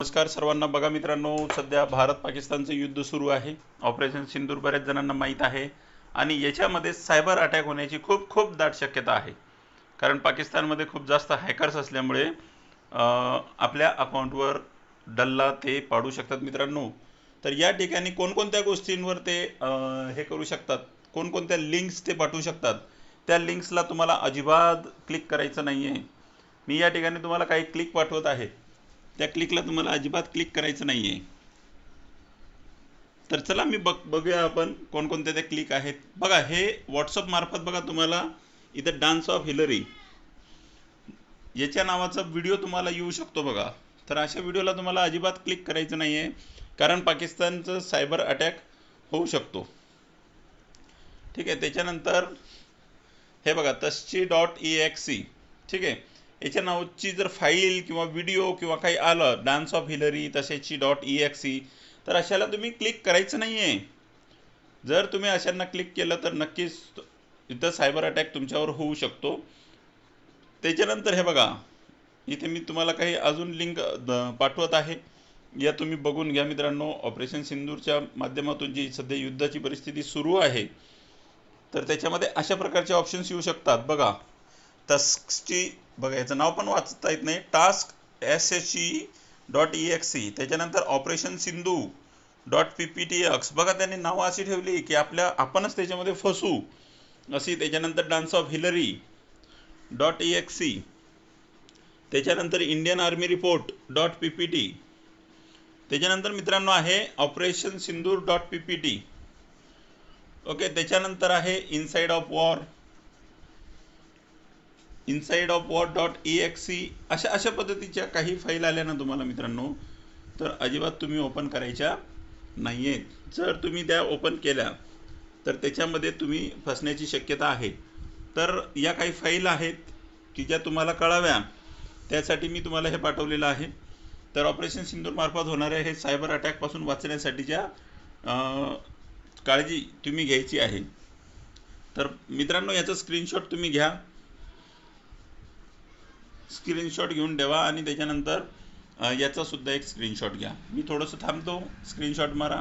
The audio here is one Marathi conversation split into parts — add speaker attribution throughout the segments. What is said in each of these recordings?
Speaker 1: नमस्कार सर्वांना. बघा मित्रांनो सध्या भारत पाकिस्तानचं युद्ध सुरू आहे. ऑपरेशन सिंदूर बऱ्याच जणांना माहीत आहे. आणि याच्यामध्ये सायबर अटॅक होण्याची खूप खूप दाट शक्यता आहे. कारण पाकिस्तानमध्ये खूप जास्त हॅकर्स असल्यामुळे आपल्या अकाउंटवर डल्ला ते पाडू शकतात मित्रांनो. तर या ठिकाणी कोणकोणत्या गोष्टींवर ते हे करू शकतात? कोणकोणत्या लिंक्स ते पाठवू शकतात? त्या लिंक्सला तुम्हाला अजिबात क्लिक करायचं नाही आहे मी या ठिकाणी तुम्हाला काही क्लिक पाठवत आहे. त्या क्लिकला तुम्हाला अजिबात क्लिक करायचं नाही आहे तर चला मी बघ बघूया आपण कोणकोणत्या त्या क्लिक आहेत. बघा हे व्हॉट्सअप मार्फत बघा तुम्हाला इथं डान्स ऑफ हिलरी याच्या नावाचा व्हिडिओ तुम्हाला येऊ शकतो बघा. तर अशा व्हिडिओला तुम्हाला अजिबात क्लिक करायचं नाही आहे कारण पाकिस्तानचं सायबर अटॅक होऊ शकतो. ठीक आहे त्याच्यानंतर हे बघा तसची डॉट ई एक्स सी ठीक आहे. याच्या नावाची जर फाईल किंवा व्हिडिओ किंवा काही आलं डान्स ऑफ हिलरी तसेची डॉट ई एक्स तर अशाला तुम्ही क्लिक करायचं नाही आहे जर तुम्ही अशांना क्लिक केलं तर नक्कीच इथं सायबर अटॅक तुमच्यावर होऊ शकतो. त्याच्यानंतर हे बघा इथे मी तुम्हाला काही अजून लिंक पाठवत आहे. या तुम्ही बघून घ्या मित्रांनो ऑपरेशन सिंदूरच्या माध्यमातून जी सध्या युद्धाची परिस्थिती सुरू आहे तर त्याच्यामध्ये अशा प्रकारचे ऑप्शन्स येऊ शकतात. बघा टस्कची बघा याचं नाव पण वाचता येत नाही. Task S H E dot E X C त्याच्यानंतर operation Sindhu dot P P T X बघा त्यांनी नावं अशी ठेवली की आपल्या आपणच त्याच्यामध्ये फसू. अशी त्याच्यानंतर dance of Hillary dot E X C त्याच्यानंतर Indian army report dot P P T त्याच्यानंतर मित्रांनो आहे operation Sindoor dot P P T okay त्याच्यानंतर आहे inside of war inside of war dot E X C अशा अशा पद्धतीच्या काही फाईल आल्या ना तुम्हाला मित्रांनो तर अजिबात तुम्ही ओपन करायच्या नाही आहेत जर तुम्ही त्या ओपन केल्या तर त्याच्यामध्ये तुम्ही फसण्याची शक्यता आहे. तर या काही फाईल आहेत की ज्या तुम्हाला कळाव्या. त्यासाठी मी तुम्हाला हे पाठवलेलं आहे. तर ऑपरेशन सिंदूरमार्फत होणाऱ्या हे सायबर अटॅकपासून वाचण्यासाठीच्या काळजी तुम्ही घ्यायची आहे. तर मित्रांनो याचं स्क्रीनशॉट तुम्ही घ्या. स्क्रीनशॉट घेऊन ठेवा आणि त्याच्यानंतर याचासुद्धा याचा सुद्धा एक स्क्रीनशॉट घ्या. मी थोडंसं थांबतो. स्क्रीनशॉट मारा.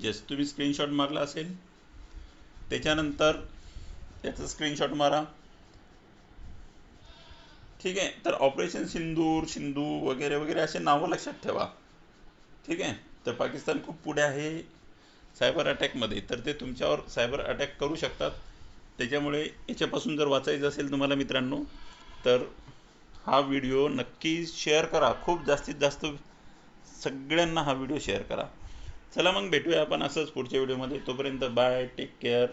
Speaker 1: जस तुम्ही स्क्रीनशॉट मारला असेल. त्याच्यानंतर याचा स्क्रीनशॉट मारा. ठीक आहे? तर ऑपरेशन सिंदूर सिंधू वगैरे वगैरे असे नावं लक्षात ठेवा. ठीक आहे? तर पाकिस्तान खूप पुढे आहे सायबर अटॅकमध्ये. तर ते तुमच्यावर सायबर अटॅक करू शकतात. त्याच्यामुळे याच्यापासून जर वाचायचं असेल तुम्हाला मित्रांनो तर हा व्हिडिओ नक्की शेअर करा. खूप जास्तीत जास्त सगळ्यांना हा व्हिडिओ शेअर करा. चला मग भेटूया आपण असंच पुढच्या व्हिडिओमध्ये तोपर्यंत बाय टेक केअर